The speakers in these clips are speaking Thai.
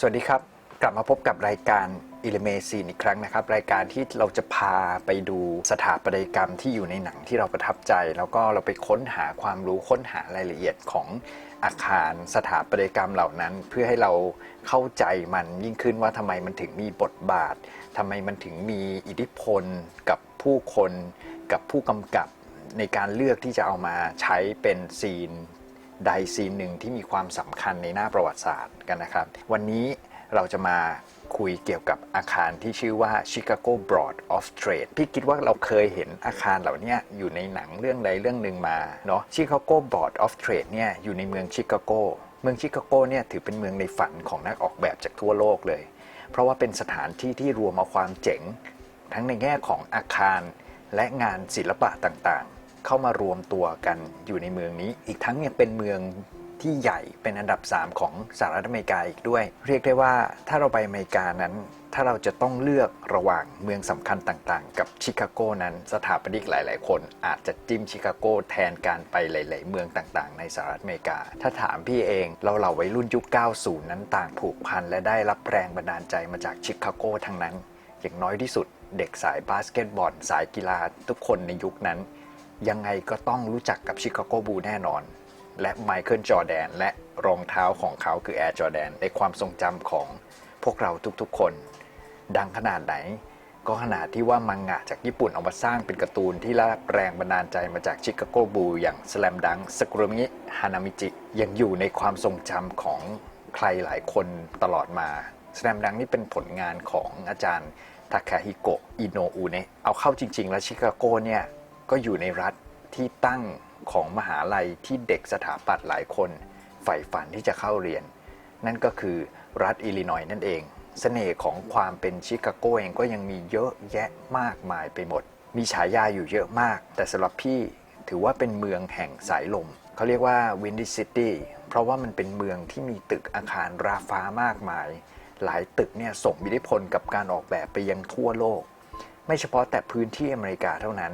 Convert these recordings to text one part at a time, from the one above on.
สวัสดีครับ กลับมาพบกับรายการ i l l u m a c i n อีกครั้งนะครับ รายการที่เราจะพาไปดูสถาปัตยกรรมที่อยู่ในหนังที่เราประทับใจ แล้วก็เราไปค้นหาความรู้ค้นหารายละเอียดของอาคารสถาปัตยกรรมเหล่านั้น เพื่อให้เราเข้าใจมันยิ่งขึ้นว่าทำไมมันถึงมีบทบาททำไมมันถึงมีอิทธิพลกับผู้คน กับผู้กำกับในการเลือกที่จะเอามาใช้เป็นซีน ใดซีนหนึ่งที่มีความสำคัญในหน้าประวัติศาสตร์กันนะครับ วันนี้เราจะมาคุยเกี่ยวกับอาคารที่ชื่อว่า Chicago Board of Trade พี่คิดว่าเราเคยเห็นอาคารเหล่านี้อยู่ในหนังเรื่องใดเรื่องหนึ่งมาเนาะ Chicago Board of Trade เนี่ยอยู่ในเมืองชิคาโกเมืองชิคาโกเนี่ยถือเป็นเมืองในฝันของนักออกแบบจากทั่วโลกเลย เพราะว่าเป็นสถานที่ที่รวมเอาความเจ๋ง ทั้งในแง่ของอาคารและงานศิลปะต่าง เข้ามารวมตัวกันอยู่ในเมืองนี้ อีกทั้งยังเป็นเมืองที่ใหญ่เป็นอันดับ 3 ของสหรัฐอเมริกาอีกด้วย เรียกได้ว่าถ้าเราไปอเมริกานั้น ถ้าเราจะต้องเลือกระหว่างเมืองสำคัญต่างๆ กับชิคาโกนั้น สถาปนิกหลายๆ คนอาจจะจิ้มชิคาโกแทนการไปหลาย ๆ เมืองต่างๆ ในสหรัฐอเมริกา ถ้าถามพี่เอง เราเหล่าวัยรุ่นยุค 90 นั้นต่างผูกพันและได้รับแรงบันดาลใจมาจากชิคาโกทั้งนั้น อย่างน้อยที่สุด เด็กสายบาสเกตบอลสายกีฬาทุกคนในยุคนั้น ยังไงก็ต้องรู้จักกับชิคาโกบูแน่นอน และไมเคิลจอแดนและรองเท้าของเขาคือแอร์จอแดนในความทรงจำของพวกเราทุกๆคน ดังขนาดไหน ก็ขนาดที่ว่ามังงะจากญี่ปุ่นเอามาสร้างเป็นการ์ตูนที่รับแรงบันดาลใจมาจากชิคาโกบูอย่างสแลมดังสกุรมิฮานามิจิยังอยู่ในความทรงจำของใครหลายคนตลอดมาสแลมดังนี่เป็นผลงานของอาจารย์ทาคาฮิโกะอิโนอุเนะเอาเข้าจริง ๆ แล้วชิคาโกเนี่ย ก็อยู่ในรัฐที่ตั้งของมหาลัยที่เด็กสถาปัตย์หลายคนใฝ่ฝันที่จะเข้าเรียน นั่นก็คือรัฐอิลลินอยส์นั่นเองเสน่ห์ของความเป็นชิคาโกเองก็ยังมีเยอะแยะมากมายไปหมด มีฉายาอยู่เยอะมาก แต่สำหรับพี่ถือว่าเป็นเมืองแห่งสายลม เขาเรียกว่า Windy City เพราะว่ามันเป็นเมืองที่มีตึกอาคารราฟ้ามากมาย หลายตึกเนี่ยส่งอิทธิพลกับการออกแบบไปยังทั่วโลก ไม่เฉพาะแต่พื้นที่อเมริกาเท่านั้น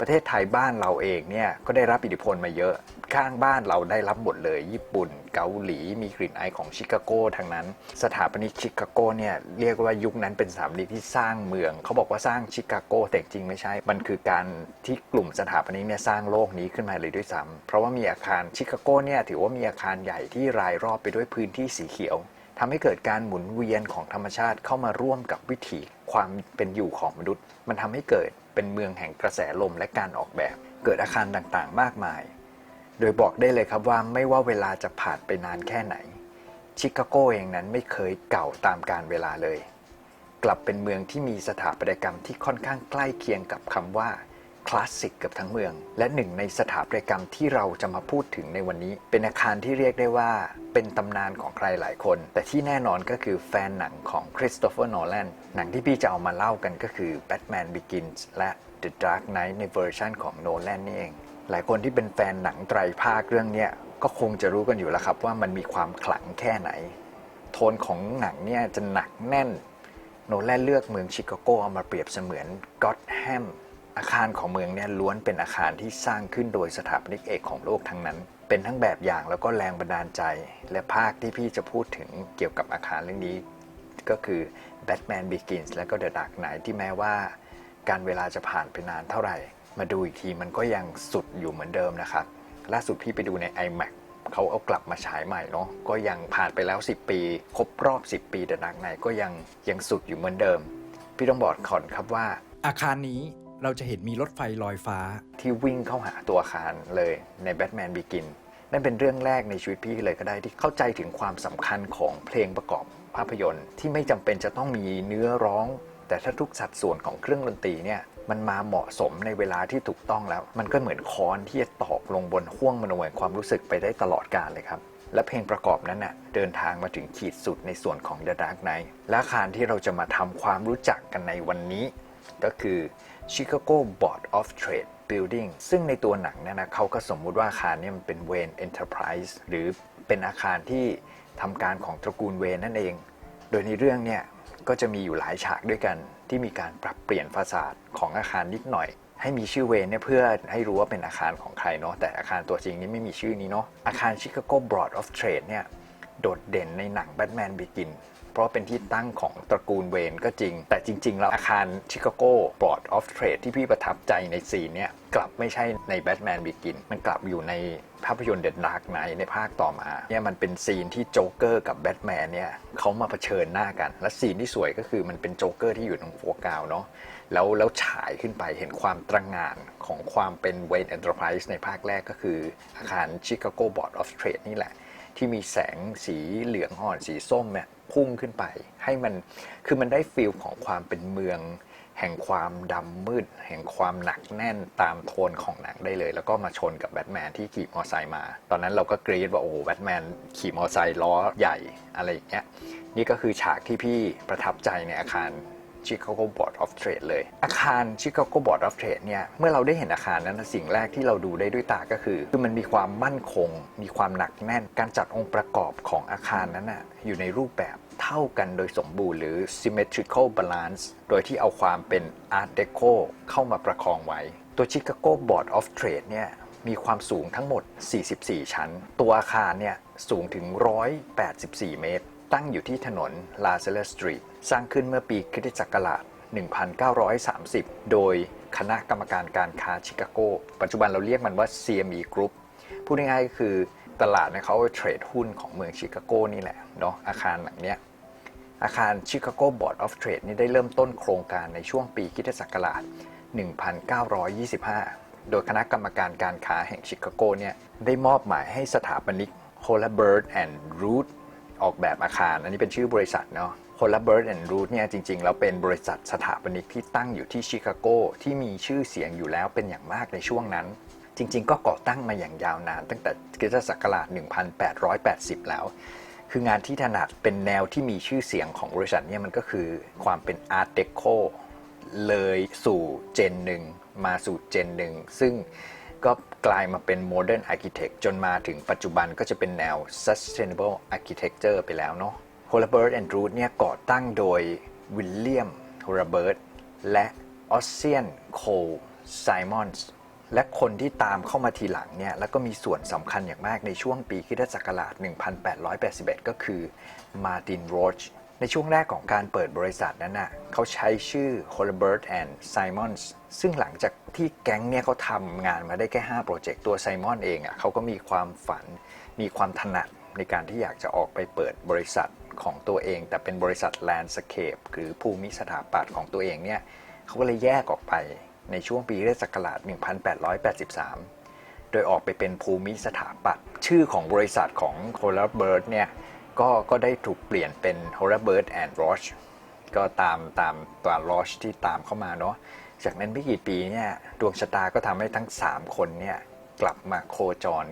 ประเทศไทยบ้านเราเองเนี่ยก็ได้รับอิทธิพลมาเยอะ ข้างบ้านเราได้รับหมดเลย ญี่ปุ่น เกาหลี มีกลิ่นอของชิคาโกทั้งนั้น สถาปนิกชิคาโกเนี่ยเรียกว่ายุคนั้นเป็นสถาปนิกที่สร้างเมือง เขาบอกว่าสร้างชิคาโกแต่จริงไม่ใช่ มันคือการที่กลุ่มสถาปนิกเนี่ยสร้างโลกนี้ขึ้นมาเลยด้วยซ้ำเพราะว่ามีอาคารชิคาโกเนี่ยถือว่ามีอาคารใหญ่ที่รายรอบไปด้วยพื้นที่สีเขียวทำให้เกิดการหมุนเวียนของธรรมชาติเข้ามาร่วมกับวิถีความเป็นอยู่ของมนุษย์ มันทำให้เกิด เป็นเมืองแห่งกระแสลมและการออกแบบ เกิดอาคารต่างๆ มากมาย โดยบอกได้เลยครับว่าไม่ว่าเวลาจะผ่านไปนานแค่ไหน ชิคาโกเองนั้นไม่เคยเก่าตามการเวลาเลย กลับเป็นเมืองที่มีสถาปัตยกรรมที่ค่อนข้างใกล้เคียงกับคำว่า คลาสสิกเกับทั้งเมือง และหนึ่งในสถาปัตยกรรมที่เราจะมาพูดถึงในวันนี้ เป็นอาคารที่เรียกได้ว่าเป็นตำนานของใครหลายคน แต่ที่แน่นอนก็คือแฟนหนังของคริสโตเฟอร์โนแลนหนังที่พี่จะเอามาเล่ากันก็คือ Batman Begins และ The Dark Knight ในเวอร์ชันของโนแลนนี่เอง หลายคนที่เป็นแฟนหนังไตรภาคเรื่องนี้ก็คงจะรู้กันอยู่แล้วครับว่ามันมีความขลังแค่ไหน โทนของหนังเนี่ยจะหนักแน่น โนแลนเลือกเมืองชิคาโกเอามาเปรียบเสมือนก็อตแฮม อาคารของเมืองเนี่ยล้วนเป็นอาคารที่สร้างขึ้นโดยสถาปนิกเอกของโลกทั้งนั้น เป็นทั้งแบบอย่างแล้วก็แรงบันดาลใจ และภาคที่พี่จะพูดถึงเกี่ยวกับอาคารเรื่องนี้ ก็คือ Batman Begins และก็ The Dark Knight ที่แม้ว่า การเวลาจะผ่านไปนานเท่าไหร่ มาดูอีกทีมันก็ยังสุดอยู่เหมือนเดิมนะครับ ล่าสุดพี่ไปดูใน iMac เขาเอากลับมาฉายใหม่เนาะก็ยังผ่านไปแล้ว 10 ปี ครบรอบ 10 ปี The Dark Knight ก็ยังยังสุดอยู่เหมือนเดิม พี่ต้องบอกก่อนครับว่า อาคารนี้ เราจะเห็นมีรถไฟลอยฟ้า ที่วิ่งเข้าหาตัวอาคารเลยใน Batman Begin นั่นเป็นเรื่องแรกในชีวิตพี่เลยก็ได้ที่เข้าใจถึงความสำคัญของเพลงประกอบภาพยนตร์ ที่ไม่จำเป็นจะต้องมีเนื้อร้อง แต่ถ้าทุกสัดส่วนของเครื่องดนตรีเนี่ยมันมาเหมาะสมในเวลาที่ถูกต้องแล้ว มันก็เหมือนค้อนที่จะตอกลงบนห้วงมโนแห่งความรู้สึกไปได้ตลอดกาลเลยครับและเพลงประกอบนั้นน่ะเดินทางมาถึงขีดสุดในส่วนของ The Dark Knight และอาคารที่เราจะมาทำความรู้จักกันในวันนี้ ก็คือ Chicago Board of Trade Building ซึ่งในตัวหนังเนี่ยนะเขาก็สมมุติว่าอาคารเนี้มันเป็น Wayne Enterprise หรือเป็นอาคารที่ทำการของตระกูลเวนนั่นเอง โดยในเรื่องเนี่ยก็จะมีอยู่หลายฉากด้วยกัน ที่มีการปรับเปลี่ยนฟาสาดของอาคารนิดหน่อย ให้มีชื่อเวนเนี่ยเพื่อให้รู้ว่าเป็นอาคารของใครเนาะแต่อาคารตัวจริงนี่ไม่มีชื่อนี้เนาะอาคาร Chicago Board of Trade เนี่ยโดดเด่นในหนัง Batman Begin เพราะเป็นที่ตั้งของตระกูลเวนก็จริง แต่จริง ๆ แล้วอาคารชิคาโกบอร์ดออฟเทรดที่พี่ประทับใจในซีนเนี่ยกลับไม่ใช่ในแบทแมนบิกิน มันกลับอยู่ในภาพยนตร์เด d ด a r k กไนในภาคต่อมาเนี่ยมันเป็นซีนที่โจ๊กเกอร์กับแบทแมนเนี่ยเขามาเผชิญหน้ากัน และซีนที่สวยก็คือมันเป็นโจ๊กเกอร์ที่อยู่ตรงโฟกาวเนาะแล้วแล้วฉายขึ้นไปเห็นความตระหง่านของความเป็นเวนแอน r ร r ไ i ในภาคแรกก็คือ อาคารชิคาโกบอร์ดออฟเทรดนี่แหละ ที่มีแสงสีเหลืองอ่อนสีส้มเนี่ย พุ่งขึ้นไป ให้มันคือมันได้ฟีลของความเป็นเมือง แห่งความดำมืด แห่งความหนักแน่นตามโทนของหนังได้เลย แล้วก็มาชนกับแบทแมนที่ขี่มอเตอร์ไซค์มา ตอนนั้นเราก็กรี๊ดว่าโอ้แบทแมนขี่มอเตอร์ไซค์ล้อใหญ่อะไรอย่างเงี้ยนี่ก็คือฉากที่พี่ประทับใจในอาคาร Chicago Board of Trade เลย อาคาร Chicago Board of Trade เนี่ยเมื่อเราได้เห็นอาคารนั้นสิ่งแรกที่เราดูได้ด้วยตาก็คือ คือมันมีความมั่นคง มีความหนักแน่น การจัดองค์ประกอบของอาคารนั้นนะอยู่ในรูปแบบเท่ากันโดยสมบูรณ์หรือ symmetrical balance โดยที่เอาความเป็น Art Deco เข้ามาประคองไว้ ตัว Chicago Board of Trade เนี่ยมีความสูงทั้งหมด 44 ชั้น ตัวอาคารเนี่ยสูงถึง 184 เมตร ตั้งอยู่ที่ถนนลาเซเลสตรีทสร้างขึ้นเมื่อปีคริสตศักราช 1930 โดยคณะกรรมการการค้าชิคาโก ปัจจุบันเราเรียกมันว่า CME Group พูดง่ายๆก็คือตลาดเนี่ยเขาเทรดหุ้นของเมืองชิคาโกนี่แหละเนาะอาคารหลังเนี้ยอาคาร Chicago Board of Trade นี่ได้เริ่มต้นโครงการในช่วงปีคริสตศักราช 1925 โดยคณะกรรมการการค้าแห่งชิคาโกเนี่ยได้มอบหมายให้สถาปนิก h o l a b i r d and Root ออกแบบอาคาร อันนี้เป็นชื่อบริษัทเนาะ h o l a b i r d and Root เนี่ยจริงๆแล้วเป็นบริษัทสถาปนิกที่ตั้งอยู่ที่ชิคาโกที่มีชื่อเสียงอยู่แล้วเป็นอย่างมากในช่วงนั้น จริงๆ ก็ก่อตั้งมาอย่างยาวนาน ตั้งแต่คริสตศักราช 1880 แล้ว คืองานที่ถนัดเป็นแนวที่มีชื่อเสียงของบริษัทเนี่ยมันก็คือความเป็น Art Deco เลยสู่เจนหนึ่งมาสู่เจนหนึ่งซึ่ง กลายมาเป็น Modern Architect จนมาถึงปัจจุบันก็จะเป็นแนว Sustainable Architecture ไปแล้วเนาะ h o l a b i r d and Root เนี่ยก่อตั้งโดยวิลเลียม h o l a b i r d และออสเซียนโคลไซมอนส์และคนที่ตามเข้ามาทีหลังเนี่ยแล้วก็มีส่วนสำคัญอย่างมากในช่วงปีคริสตศักราช 1881 ก็คือมาร์ตินโรชในช่วงแรกของการเปิดบริษัทนั้นน่ะเขาใช้ชื่อ h o l a b i r d and Simons ซึ่งหลังจาก ที่แก๊งเนี่ยเขาทำงานมาได้แค่5โปรเจกต์ตัวไซมอนเองอะเขาก็มีความฝันมีความถนัดในการที่อยากจะออกไปเปิดบริษัทของตัวเอง แต่เป็นบริษัท Landscape หรือภูมิสถาปัตย์ของตัวเองเนี่ยเขาก็เลยแยกออกไปในช่วงปีคริสตศักราช1883 โดยออกไปเป็นภูมิสถาปัตย์ชื่อของบริษัทของ h o l a b i r d เนี่ยก็ก็ได้ถูกเปลี่ยนเป็น h o l a b i r d and Roche ก็ตามตามตัว Roche ที่ตามเข้ามาเนาะ จากนั้นไม่กี่ปีเนี่ยดวงชะตาก็ทำให้ทั้ง 3 คนเนี่ยกลับมาโคจร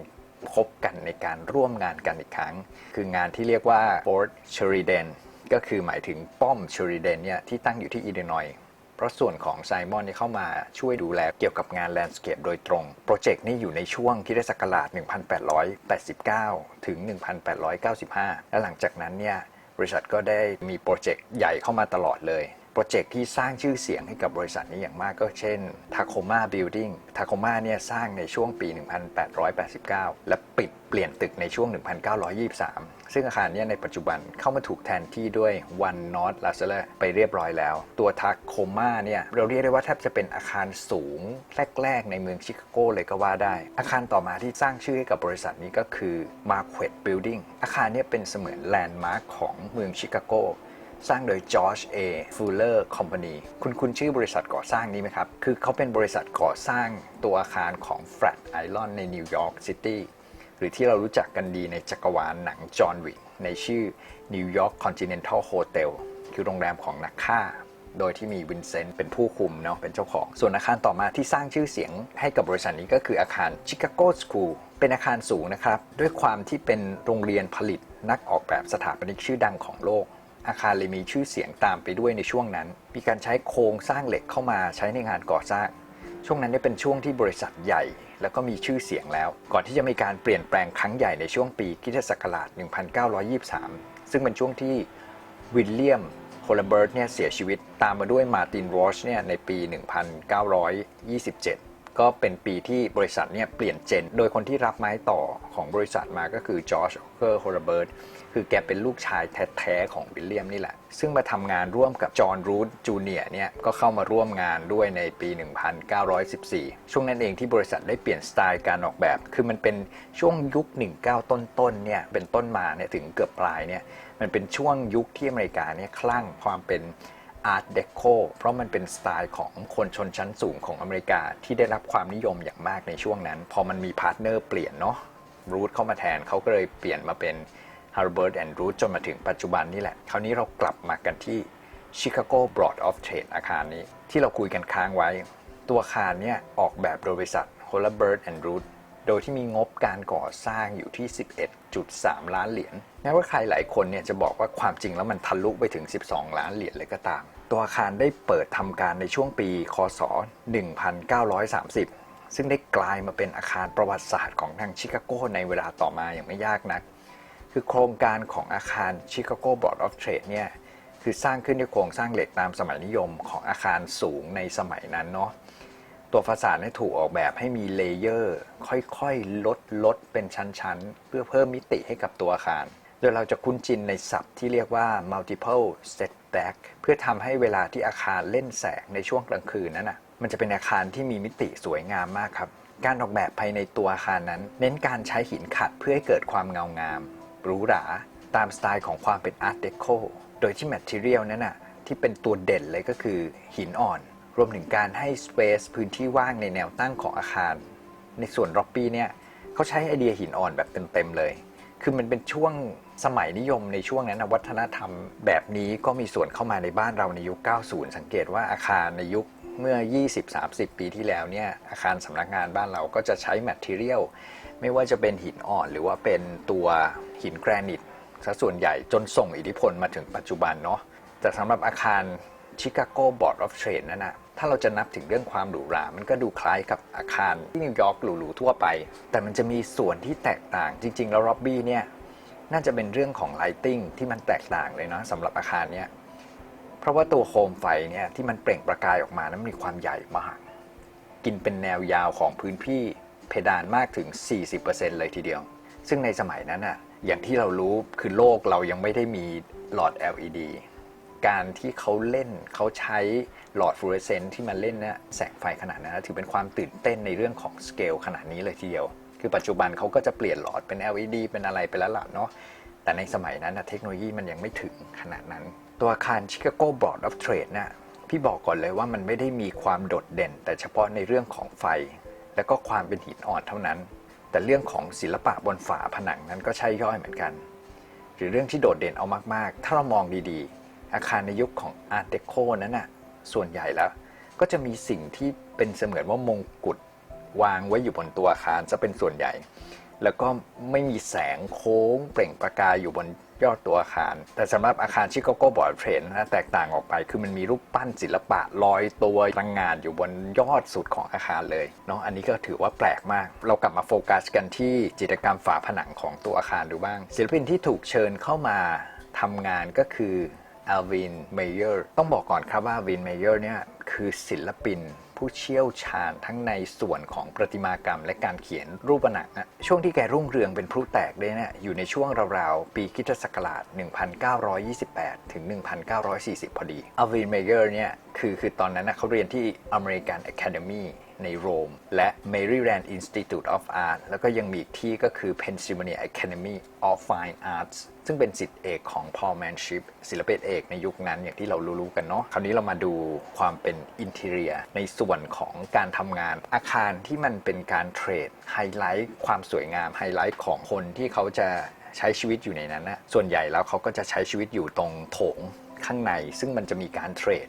พบกันในการร่วมงานกันอีกครั้ง คืองานที่เรียกว่า Fort Sheridan ก็คือหมายถึงป้อม Sheridan เนี่ยที่ตั้งอยู่ที่อิลลินอยส์เพราะส่วนของไซมอนนี่เข้ามาช่วยดูแลเกี่ยวกับงานแลนด์สเคปโดยตรง โปรเจกต์นี่อยู่ในช่วงคริสตศักราช 1889 ถึง 1895 และหลังจากนั้นเนี่ยบริษัทก็ได้มีโปรเจกต์ใหญ่เข้ามาตลอดเลย รเจกต์ที่สร้างชื่อเสียงให้กับบริษัทนี้อย่างมากก็เช่น Tacoma Building Tacoma เนี่ยสร้างในช่วงปี 1889 และปิดเปลี่ยนตึกในช่วง 1923 ซึ่งอาคารเนี้ในปัจจุบันเข้ามาถูกแทนที่ด้วย One North l a s l e r ไปเรียบร้อยแล้ว ตัวทาโคมาเนี่ยเราเรียกได้ว่าแทบจะเป็นอาคารสูงแรกๆ ในเมืองชิคาโกเลยก็ว่าได้ อาคารต่อมาที่สร้างชื่อให้กับบริษัทนี้ก็คือ Marquette Building อาคารเนี้เป็นเสมือนแลนด์มาร์คของเมืองชิคาโก สร้างโดย George A. Fuller Company คุณคุณชื่อบริษัทก่อสร้างนี้ไหมครับ คือเขาเป็นบริษัทก่อสร้างตัวอาคารของ Flat Island ในนิวยอร์กซิตี้หรือที่เรารู้จักกันดีในจักรวาลหนังจอห์นวิกในชื่อ New York Continental Hotel คือโรงแรมของนักฆ่า โดยที่มีวินเซนต์เป็นผู้คุมเนาะเป็นเจ้าของ ส่วนอาคารต่อมาที่สร้างชื่อเสียงให้กับบริษัทนี้ก็คืออาคาร Chicago School เป็นอาคารสูงนะครับ ด้วยความที่เป็นโรงเรียนผลิตนักออกแบบสถาปนิกชื่อดังของโลก อาคารเลยมีชื่อเสียงตามไปด้วยในช่วงนั้น มีการใช้โครงสร้างเหล็กเข้ามาใช้ในงานก่อสร้าง ช่วงนั้นเนี่ยเป็นช่วงที่บริษัทใหญ่ แล้วก็มีชื่อเสียงแล้ว ก่อนที่จะมีการเปลี่ยนแปลงครั้งใหญ่ในช่วงปีคริสตศักราช 1923 ซึ่งเป็นช่วงที่วิลเลียมโฮลเบิร์ตเนี่ยเสียชีวิตตามมาด้วยมาร์ตินโรชเนี่ยในปี 1927 ก็เป็นปีที่บริษัทเนี่ยเปลี่ยนเจน โดยคนที่รับไม้ต่อของบริษัทมาก็คือจอร์จเกอร์โฮลเบิร์ตคือแกเป็นลูกชายแท้ๆของวิลเลียมนี่แหละ ซึ่งมาทำงานร่วมกับจอห์นรูธจูเนียร์เนี่ยก็เข้ามาร่วมงานด้วยในปี 1914 ช่วงนั้นเองที่บริษัทได้เปลี่ยนสไตล์การออกแบบ คือมันเป็นช่วงยุค 19 ต้นๆเนี่ยเป็นต้นมาเนี่ยถึงเกือบปลายเนี่ยมันเป็นช่วงยุคที่อเมริกาเนี่ยคลั่งความเป็น อาร์ตเดโคเพราะมันเป็นสไตล์ของคนชนชั้นสูงของอเมริกาที่ได้รับความนิยมอย่างมากในช่วงนั้น พอมันมีพาร์ทเนอร์เปลี่ยนเนาะรูทเข้ามาแทนเขาก็เลยเปลี่ยนมาเป็น Harvard and Root จนมาถึงปัจจุบันนี่แหละ คราวนี้เรากลับมากันที่ Chicago Board of Trade อาคารนี้ ที่เราคุยกันค้างไว้ ตัวอาคารเนี่ยออกแบบโดยบริษัท Holabird and Root โดยที่มีงบการก่อสร้างอยู่ที่ 11.3 ล้านเหรียญ แม้ว่าใครหลายคนเนี่ยจะบอกว่าความจริงแล้วมันทะลุไปถึง 12 ล้านเหรียญเลยก็ตาม ตัวอาคารได้เปิดทำการในช่วงปี คศ 1930 ซึ่งได้กลายมาเป็นอาคารประวัติศาสตร์ของทางชิคาโกในเวลาต่อมาอย่างไม่ยากนัก คือโครงการของอาคาร Chicago Board of Trade เนี่ยคือสร้างขึ้นด้วยโครงสร้างเหล็กตามสมัยนิยมของอาคารสูงในสมัยนั้นเนาะตัวฟาสาดเนี่ยถูกออกแบบให้มีเลเยอร์ ค่อยๆ ลดลดเป็นชั้น ๆ เพื่อเพิ่มมิติให้กับตัวอาคาร โดยเราจะคุ้นชินในศัพท์ที่เรียกว่า multiple setback เพื่อทำให้เวลาที่อาคารเล่นแสงในช่วงกลางคืนนั้นนะมันจะเป็นอาคารที่มีมิติสวยงามมากครับ การออกแบบภายในตัวอาคารนั้น เน้นการใช้หินขัดเพื่อให้เกิดความเงางามหรูหรา ตามสไตล์ของความเป็น Art Deco โดยที่ Material นั้นน่ะที่เป็นตัวเด่นเลยก็คือหินอ่อน รวมถึงการให้ Space พื้นที่ว่างในแนวตั้งของอาคาร ในส่วนร็อบบี้เนี่ยเขาใช้ไอเดียหินอ่อนแบบเต็มๆเลย คือมันเป็นช่วงสมัยนิยมในช่วงนั้นนะวัฒนธรรมแบบนี้ก็มีส่วนเข้ามาในบ้านเราในยุค 90 สังเกตว่าอาคารในยุคเมื่อ 20-30 ปีที่แล้วเนี่ยอาคารสำนักงานบ้านเราก็จะใช้ Material ไม่ว่าจะเป็นหินอ่อนหรือว่าเป็นตัวหินแกรนิตซะส่วนใหญ่จนส่งอิทธิพลมาถึงปัจจุบันเนาะแต่สำหรับอาคาร Chicago Board of Trade นั่นนะ ถ้าเราจะนับถึงเรื่องความหรูหรา มันก็ดูคล้ายกับอาคารที่นิวยอร์กหรูๆทั่วไป แต่มันจะมีส่วนที่แตกต่าง จริง ๆ แล้วร็อบบี้เนี่ยน่าจะเป็นเรื่องของไลติงที่มันแตกต่างเลยเนาะสำหรับอาคารเนี่ยเพราะว่าตัวโคมไฟเนี่ยที่มันเปล่งประกายออกมานั้นมีความใหญ่มาก กินเป็นแนวยาวของพื้นที่เพดานมากถึง 40%เลยทีเดียว ซึ่งในสมัยนั้นอะอย่างที่เรารู้คือโลกเรายังไม่ได้มีหลอด LED การที่เขาเล่นเขาใช้หลอดฟลูออเรสเซนต์ที่มันเล่นนี่แสงไฟขนาดนั้นถือเป็นความตื่นเต้นในเรื่องของสเกลขนาดนี้เลยทีเดียว คือปัจจุบันเขาก็จะเปลี่ยนหลอดเป็น LED เป็นอะไรไปแล้วล่ะเนาะแต่ในสมัยนั้นนะเทคโนโลยีมันยังไม่ถึงขนาดนั้น ตัวอาคาร Chicago Board of Trade น่ะพี่บอกก่อนเลยว่ามันไม่ได้มีความโดดเด่น แต่เฉพาะในเรื่องของไฟ และก็ความเป็นหินอ่อนเท่านั้น แต่เรื่องของศิลปะบนฝาผนังนั้นก็ใช่ย่อยเหมือนกัน หรือเรื่องที่โดดเด่นเอามากๆ ถ้าเรามองดีๆ อาคารในยุคของ Art Deco นั้นน่ะส่วนใหญ่แล้ว ก็จะมีสิ่งที่เป็นเสมือนว่ามงกุฎวางไว้อยู่บนตัวอาคารจะเป็นส่วนใหญ่ แล้วก็ไม่มีแสงโค้งเปล่งประกายอยู่บนยอดตัวอาคาร แต่สำหรับอาคารชิคาโกบอร์ดเทรนนะแตกต่างออกไป คือมันมีรูปปั้นศิลปะลอยตัวรังงานอยู่บนยอดสุดของอาคารเลยเนาะอันนี้ก็ถือว่าแปลกมาก เรากลับมาโฟกัสกันที่จิตรกรรมฝาผนังของตัวอาคารดูบ้าง ศิลปินที่ถูกเชิญเข้ามาทำงานก็คือ อ l วินเมเยอร์ต้องบอกก่อนครับว่าวินเมเยอร์เนี่ยคือศิลปินผู้เชี่ยวชาญทั้งในส่วนของประติมากรรมและการเขียนรูปหนังอะช่วงที่แกรุ่งเรืองเป็นพลุแตกเลยเนี่ยอยู่ในช่วงราวๆ ปีคริสตศักราช 1928 ถึง 1940 พอดีอ l วินเมเยอร์เนี่ยคือคือตอนนั้นนะเขาเรียนที่ American Academy ในโรม และ Maryland Institute of Art แล้วก็ยังมีอีกที่ก็คือ Pennsylvania Academy of Fine Arts ซึ่งเป็นสิทธิเอกของ Paul Manship ศิลปินเอกในยุคนั้นอย่างที่เรารู้ๆกันเนาะคราวนี้เรามาดูความเป็นอินเท i รีย ในส่วนของการทำงานอาคารที่มันเป็นการเทรดไฮไลท์ความสวยงามไฮไลท์ของคนที่เขาจะใช้ชีวิตอยู่ในนั้นนะส่วนใหญ่แล้วเขาก็จะใช้ชีวิตอยู่ตรงโถงข้างใน ซึ่งมันจะมีการเทรด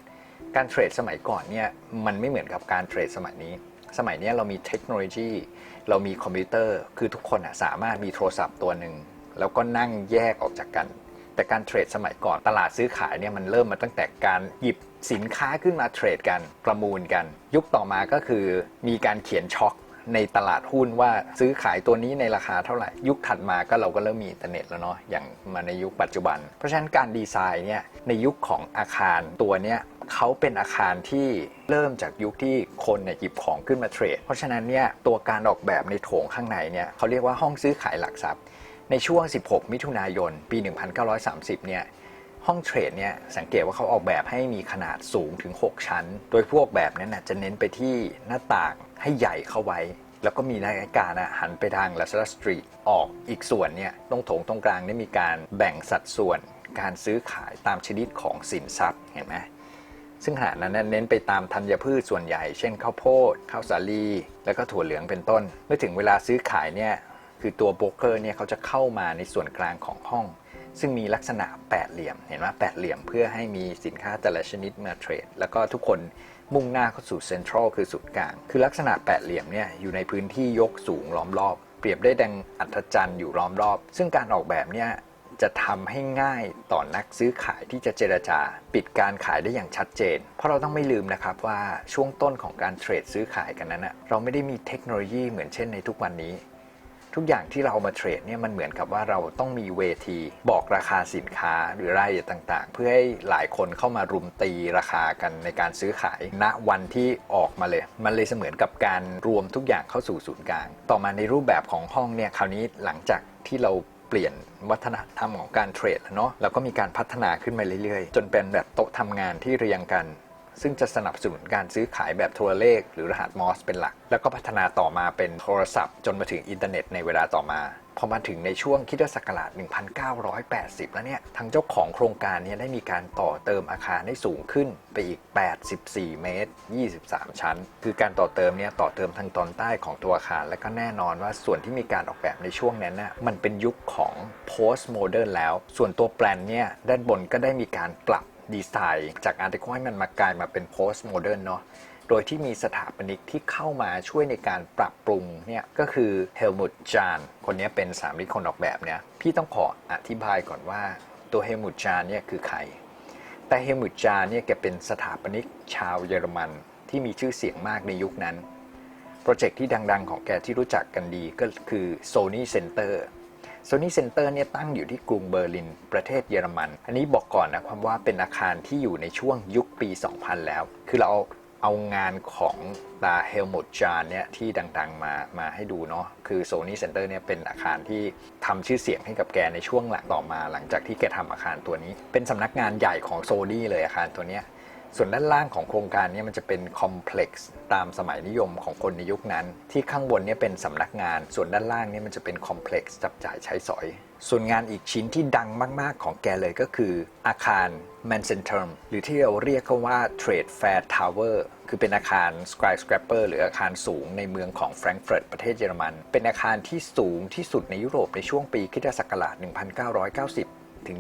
การเทรดสมัยก่อนเนี่ยมันไม่เหมือนกับการเทรดสมัยนี้ สมัยนี้เรามีเทคโนโลยี เรามีคอมพิวเตอร์ คือทุกคนอะสามารถมีโทรศัพท์ตัวหนึ่งแล้วก็นั่งแยกออกจากกัน แต่การเทรดสมัยก่อนตลาดซื้อขายเนี่ยมันเริ่มมาตั้งแต่การหยิบสินค้าขึ้นมาเทรดกันประมูลกัน ยุคต่อมาก็คือมีการเขียนช็อคในตลาดหุ้นว่าซื้อขายตัวนี้ในราคาเท่าไหร่ ยุคถัดมาก็เราก็เริ่มมีอินเทอร์เน็ตแล้วเนาะอย่างมาในยุคปัจจุบัน เพราะฉะนั้นการดีไซน์เนี่ยในยุคของอาคารตัวเนี้ย เขาเป็นอาคารที่เริ่มจากยุคที่คนเนี่ยหยิบของขึ้นมาเทรด เพราะฉะนั้นเนี่ยตัวการออกแบบในโถงข้างในเนี่ยเขาเรียกว่าห้องซื้อขายหลักทรัพย์ ในช่วง 16 มิถุนายน ปี 1930 เนี่ยห้องเทรดเนี่ยสังเกตว่าเขาออกแบบให้มีขนาดสูงถึง 6 ชั้น โดยพวกแบบนั้นนะจะเน้นไปที่หน้าต่างให้ใหญ่เข้าไว้ แล้วก็มีนาฬิกานะหันไปทาง Lazada Street ออกอีกส่วนเนี่ยตรงโถงตรงกลางเนี่ยมีการแบ่งสัดส่วนการซื้อขายตามชนิดของสินทรัพย์เห็นไหม ซึ่งขณะนั้นเน้นไปตามธัญพืชส่วนใหญ่ เช่นข้าวโพดข้าวสาลี แล้วก็ถั่วเหลืองเป็นต้น เมื่อถึงเวลาซื้อขายเนี่ยคือตัวโบรกเกอร์เนี่ยเขาจะเข้ามาในส่วนกลางของห้อง ซึ่งมีลักษณะแปดเหลี่ยม เห็นไหมแปดเหลี่ยมเพื่อให้มีสินค้าแต่ละชนิดมาเทรด แล้วก็ทุกคนมุ่งหน้าเข้าสู่เซ็นทรัลคือศูนย์กลาง คือลักษณะแปดเหลี่ยมเนี่ยอยู่ในพื้นที่ยกสูงล้อมรอบ เปรียบได้ดังอัศจรรย์อยู่ล้อมรอบ ซึ่งการออกแบบเนี่ย จะทำให้ง่ายต่อนักซื้อขายที่จะเจรจา ปิดการขายได้อย่างชัดเจน เพราะเราต้องไม่ลืมนะครับว่าช่วงต้นของการเทรดซื้อขายกันนั้นนะเราไม่ได้มีเทคโนโลยีเหมือนเช่นในทุกวันนี้ ทุกอย่างที่เรามาเทรดเนี่ยมันเหมือนกับว่าเราต้องมีเวที บอกราคาสินค้าหรือรายละเอียดต่าง ๆ เพื่อให้หลายคนเข้ามารุมตีราคากันในการซื้อขายณวันที่ออกมาเลย มันเลยเสมือนกับการรวมทุกอย่างเข้าสู่ศูนย์กลาง ต่อมาในรูปแบบของห้องเนี่ยคราวนี้หลังจากที่เรา เปลี่ยนวัฒนธรรมของการเทรดเนาะแล้วก็มีการพัฒนาขึ้นมาเรื่อยๆ จนเป็นแบบโต๊ะทำงานที่เรียงกัน ซึ่งจะสนับสนุนการซื้อขายแบบโทรเลข หรือรหัสมอสเป็นหลัก แล้วก็พัฒนาต่อมาเป็นโทรศัพท์ จนมาถึงอินเทอร์เน็ตในเวลาต่อมา พอมาถึงในช่วงคิดศักราช 1980 แล้วเนี่ยทางเจ้าของโครงการเนี้ได้มีการต่อเติมอาคารให้สูงขึ้นไปอีก 84 เมตร 23 ชั้น คือการต่อเติมเนี่ยต่อเติมทางตอนใต้ของตัวอาคาร และก็แน่นอนว่าส่วนที่มีการออกแบบในช่วงนั้นน่ะมันเป็นยุคของ post modern แล้ว ส่วนตัวแปลนเนี่ยด้านบนก็ได้มีการปรับดีไซน์ จากอาร์ติคให้มันมากลายมาเป็น post modern เนาะ โดยที่มีสถาปนิกที่เข้ามาช่วยในการปรับปรุงเนี่ยก็คือเฮลมุตจานคนนี้เป็นสามนิคนออกแบบเนี่ยพี่ต้องขออธิบายก่อนว่าตัวเฮลมุตจานเนี่ยคือใคร แต่เฮลมุตจานเนี่ยแกเป็นสถาปนิกชาวเยอรมันที่มีชื่อเสียงมากในยุคนั้น โปรเจกต์ที่ดัง ๆ ของแกที่รู้จักกันดีก็คือ Sony Center Sony Center เนี่ยตั้งอยู่ที่กรุงเบอร์ลิน ประเทศเยอรมัน อันนี้บอกก่อนนะความว่าเป็นอาคารที่อยู่ในช่วงยุคปี 2000 แล้ว คือเราเอา เอางานของตาเฮลมุตจานเนี่ยที่ดังๆมามาให้ดูเนาะคือโซนี่เซ็นเตอร์เนี่ยเป็นอาคารที่ทำชื่อเสียงให้กับแกในช่วงหลังต่อมา หลังจากที่แกทำอาคารตัวนี้ เป็นสำนักงานใหญ่ของโซนี่เลยอาคารตัวเนี้ย ส่วนด้านล่างของโครงการนี้มันจะเป็นคอมเพล็กซ์ตามสมัยนิยมของคนในยุคนั้น ที่ข้างบนเนี่ยเป็นสำนักงาน ส่วนด้านล่างเนี่ยมันจะเป็นคอมเพล็กซ์จับจ่ายใช้สอย ส่วนงานอีกชิ้นที่ดังมาก ๆ ของแกเลยก็คืออาคาร m a n c e n t e r m หรือที่เราเรียกว่า Trade Fair Tower คือเป็นอาคาร skyscraper หรืออาคารสูงในเมืองของแฟรงก์เฟิร์ตประเทศเยอรมัน เป็นอาคารที่สูงที่สุดในยุโรปในช่วงปีคริสตศักราช 1990 ถึง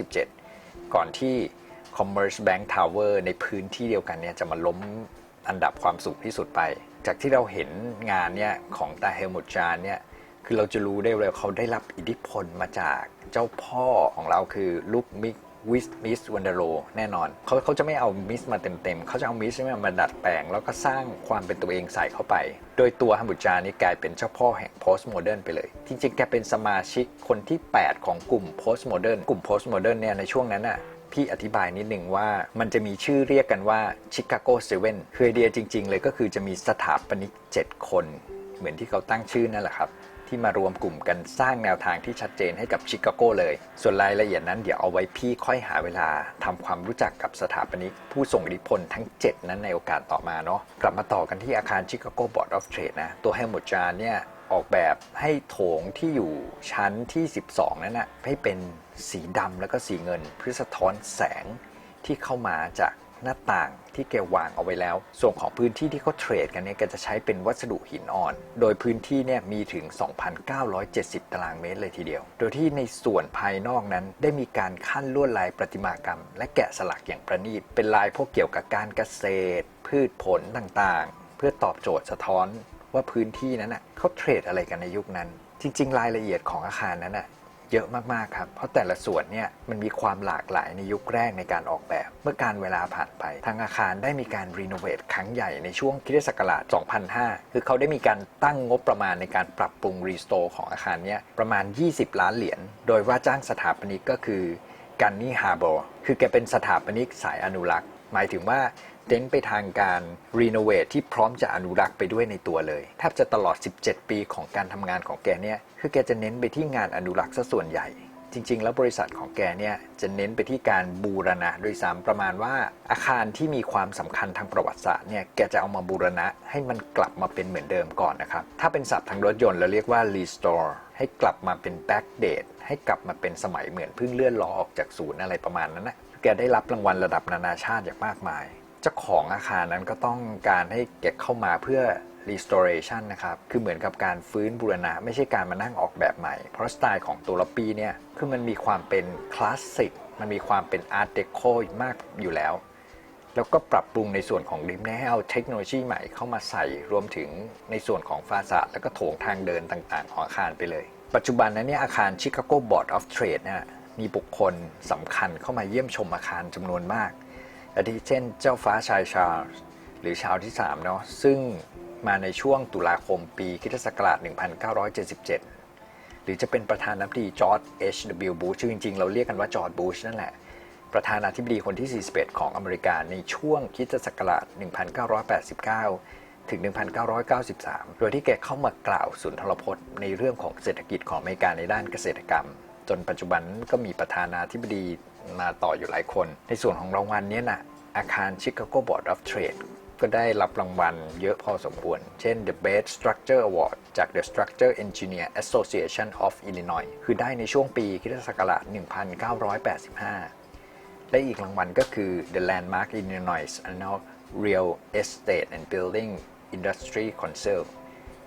1997 ก่อนที่ Commerce Bank Tower ในพื้นที่เดียวกันเนี่ยจะมาล้มอันดับความสูงที่สุดไป จากที่เราเห็นงานเนี่ยของตาเฮลมุตจานเนี่ยคือเราจะรู้ได้เลยเขาได้รับอิทธิพลมาจากเจ้าพ่อของเราคือลูกมิกวิสมิสวันเดโรแน่นอนเขาเขาจะไม่เอามิสมาเต็มๆเขาจะเอามิสมาดัดแปลง แล้วก็สร้างความเป็นตัวเองใส่เข้าไป โดยตัวฮัมบุจานี่กลายเป็นเจ้าพ่อแห่ง post modern ไปเลย จริงๆแกเป็นสมาชิกคนที่ 8 ของกลุ่ม post modern กลุ่ม post modern เนี่ยในช่วงนั้นน่ะ พี่อธิบายนิดนึงว่ามันจะมีชื่อเรียกกันว่าชิคาโกเซเว่นคือไอเดียจริง ๆ เลยก็คือจะมีสถาปนิก 7 คน เหมือนที่เขาตั้งชื่อนั่นแหละครับ ที่มารวมกลุ่มกันสร้างแนวทางที่ชัดเจนให้กับชิคาโกเลย ส่วนรายละเอียดนั้นเดี๋ยวเอาไว้พี่ค่อยหาเวลาทำความรู้จักกับสถาปนิก ผู้ส่งอิทธิพลทั้ง 7 นั้นในโอกาสต่อมาเนาะกลับมาต่อกันที่อาคารชิคาโกบอร์ดออฟเทรดนะตัวเฮลมุตจานเนี่ย ออกแบบให้โถงที่อยู่ชั้นที่ 12 นั้นนะให้เป็นสีดำแล้วก็สีเงินเพื่อสะท้อนแสงที่เข้ามาจากหน้าต่างที่แกวางเอาไว้แล้ว ส่วนของพื้นที่ที่เขาเทรดกันเนี่ยก็จะใช้เป็นวัสดุหินอ่อน โดยพื้นที่เนี่ยมีถึง 2,970 ตารางเมตรเลยทีเดียว โดยที่ในส่วนภายนอกนั้นได้มีการขั้นลวดลายประติมากรรม และแกะสลักอย่างประณีต เป็นลายพวกเกี่ยวกับการเกษตร พืชผลต่างๆ เพื่อตอบโจทย์สะท้อน ว่าพื้นที่นั้นน่ะเขาเทรดอะไรกันในยุคนั้น จริง ๆ รายละเอียดของอาคารนั้นน่ะเยอะมาก ๆ ครับ เพราะแต่ละส่วนเนี่ยมันมีความหลากหลายในยุคแรกในการออกแบบ เมื่อการเวลาผ่านไป ทางอาคารได้มีการรีโนเวทครั้งใหญ่ในช่วงคริสตศักราช 2005 คือเขาได้มีการตั้งงบประมาณในการปรับปรุงรีสโตร์ของอาคารเนี้ยประมาณ 20 ล้านเหรียญ โดยว่าจ้างสถาปนิกก็คือกันนี่ฮาร์บอร์คือแกเป็นสถาปนิกสายอนุรักษ์ หมายถึงว่า เน้นไปทางการรีโนเวทที่พร้อมจะอนุรักษ์ไปด้วยในตัวเลยแทบจะตลอด 17 ปีของการทำงานของแกเนี่ยคือแกจะเน้นไปที่งานอนุรักษ์ซะส่วนใหญ่ จริง ๆ แล้วบริษัทของแกเนี่ยจะเน้นไปที่การบูรณะโดยซ้ำประมาณว่า อาคารที่มีความสำคัญทางประวัติศาสตร์เนี่ยแกจะเอามาบูรณะให้มันกลับมาเป็นเหมือนเดิมก่อนนะครับถ้าเป็นศัพท์ทางรถยนต์เราเรียกว่า restore ให้กลับมาเป็น backdate ให้กลับมาเป็นสมัยเหมือนเพิ่งเลื่อนล้อออกจากศูนย์อะไรประมาณนั้นนะแกได้รับรางวัลระดับนานาชาติอย่างมากมาย เจ้าของอาคารนั้นก็ต้องการให้แกเข้ามาเพื่อ restoration นะครับ คือเหมือนกับการฟื้นบูรณะ ไม่ใช่การมานั่งออกแบบใหม่ เพราะสไตล์ของตัวลปีเนี่ย คือมันมีความเป็นคลาสสิก มันมีความเป็นอาร์ตเดโคมากอยู่แล้ว แล้วก็ปรับปรุงในส่วนของริมให้เอาเทคโนโลยีใหม่เข้ามาใส่ รวมถึงในส่วนของฟาสาดแล้วก็โถงทางเดินต่างๆ ของอาคารไปเลย ปัจจุบันนั้นเนี่ยอาคาร Chicago Board of Trade เนี่ยมีบุคคลสำคัญเข้ามาเยี่ยมชมอาคารจำนวนมาก อาทิเช่น เจ้าฟ้าชายชาร์ลส์หรือชาวที่3เนาะซึ่งมาในช่วงตุลาคมปีคริสตศักราช 1977 หรือจะเป็นประธานาธิบดีจอร์จ H.W. Bush ชื่อจริง ๆ เราเรียกกันว่าจอร์จบูชนั่นแหละ ประธานาธิบดีคนที่ 41 ของอเมริกาในช่วงคริสตศักราช 1989 ถึง 1993 โดยที่แกเข้ามากล่าวสุนทรพจน์ในเรื่องของเศรษฐกิจของอเมริกาในด้านเกษตรกรรม จนปัจจุบันก็มีประธานาธิบดี มาต่ออยู่หลายคน ในส่วนของรางวัลเนี้นะอาคาร Chicago Board of Trade ก็ได้รับรางวัลเยอะพอสมควร เช่น The Best Structure Award จาก The Structure Engineer Association of Illinois คือได้ในช่วงปีคิศักราช 1985 และอีกรางวัลก็คือ The Landmark Illinois Annual Real Estate and Building Industry Council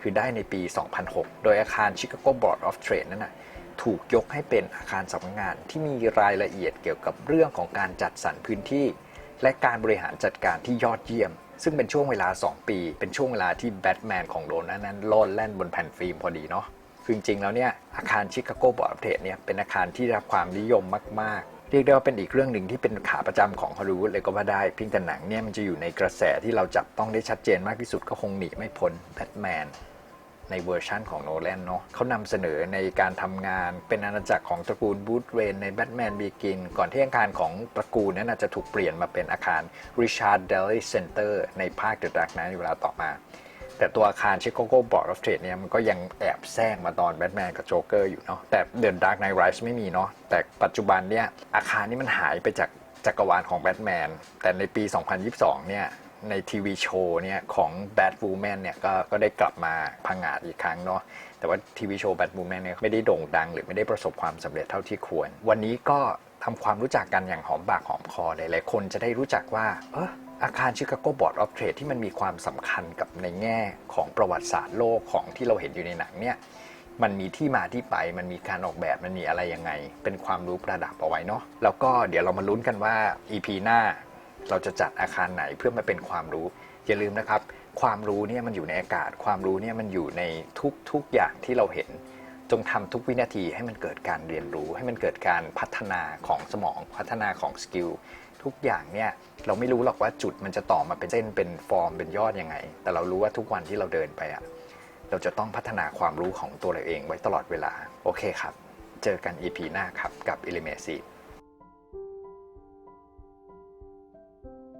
คือได้ในปี 2006 โดยอาคาร Chicago Board of Trade นั้นนะ ถูกยกให้เป็นอาคารสำนักงานที่มีรายละเอียดเกี่ยวกับเรื่องของการจัดสรรพื้นที่ และการบริหารจัดการที่ยอดเยี่ยม ซึ่งเป็นช่วงเวลา 2 ปี เป็นช่วงเวลาที่แบทแมนของโดนนั้นนั้นโลดแล่นบนแผ่นฟิล์มพอดีเนาะคือจริงๆแล้วเนี่ยอาคารชิคาโกบอร์ดเทรดเนี่ยเป็นอาคารที่ได้รับความนิยมมากๆ เรียกได้ว่าเป็นอีกเรื่องหนึ่งที่เป็นขาประจำของฮอลลีวูดเลยก็ว่าได้เพียงแต่หนังเนี่ยมันจะอยู่ในกระแสที่เราจับต้องได้ชัดเจนมากที่สุดก็คงหนีไม่พ้นแบทแมน ในเวอร์ชั่นของโนแลนเนาะเขานำเสนอในการทำงานเป็นอาณาจักรของตระกูลบูธเรนในแบทแมนบีกินก่อนที่อาคารของตระกูลนั้นจะถูกเปลี่ยนมาเป็นอาคาร Richard d a l l y Center ในภาค The Dark Knight ในเวลาต่อมา แต่ตัวอาคาร Chicago Board of Trade เนี่ยมันก็ยังแอบแซงมาตอนแบทแมนกับโจ๊กเกอร์อยู่เนาะแต่ The Dark Knight Rise ไม่มีเนาะแต่ปัจจุบันเนี่ยอาคารนี้มันหายไปจากจักรวาลของแบทแมนแต่ในปี 2022 เนี่ย ในทีวีโชว์เนี่ยของ Bad Woman เนี่ยก็ก็ได้กลับมาพังงาดอีกครั้งเนาะแต่ว่าทีวีโชว์ Bad Woman เนี่ยไม่ได้โด่งดัง หรือไม่ได้ประสบความสำเร็จเท่าที่ควร วันนี้ก็ทำความรู้จักกันอย่างหอมปากหอมคอหลายๆคนจะได้รู้จักว่าเอออาคารชิคาโกบอร์ดออฟเทรดที่มันมีความสำคัญกับในแง่ของประวัติศาสตร์โลกของที่เราเห็นอยู่ในหนังเนี่ยมันมีที่มาที่ไป มันมีการออกแบบ มันมีอะไรยังไง เป็นความรู้ประดับเอาไว้เนาะ แล้วก็เดี๋ยวเรามาลุ้นกันว่า EP หน้า เราจะจัดอาคารไหนเพื่อมาเป็นความรู้ อย่าลืมนะครับ ความรู้เนี่ยมันอยู่ในอากาศ ความรู้เนี่ยมันอยู่ในทุกๆอย่างที่เราเห็น จงทำทุกวินาทีให้มันเกิดการเรียนรู้ ให้มันเกิดการพัฒนาของสมองพัฒนาของสกิลทุกอย่างเนี่ยเราไม่รู้หรอกว่าจุดมันจะต่อมาเป็นเส้นเป็นฟอร์มเป็นยอดยังไง แต่เรารู้ว่าทุกวันที่เราเดินไปอะเราจะต้องพัฒนาความรู้ของตัวเราเองไว้ตลอดเวลา โอเคครับ เจอกัน EP หน้าครับกับ e l e m e n t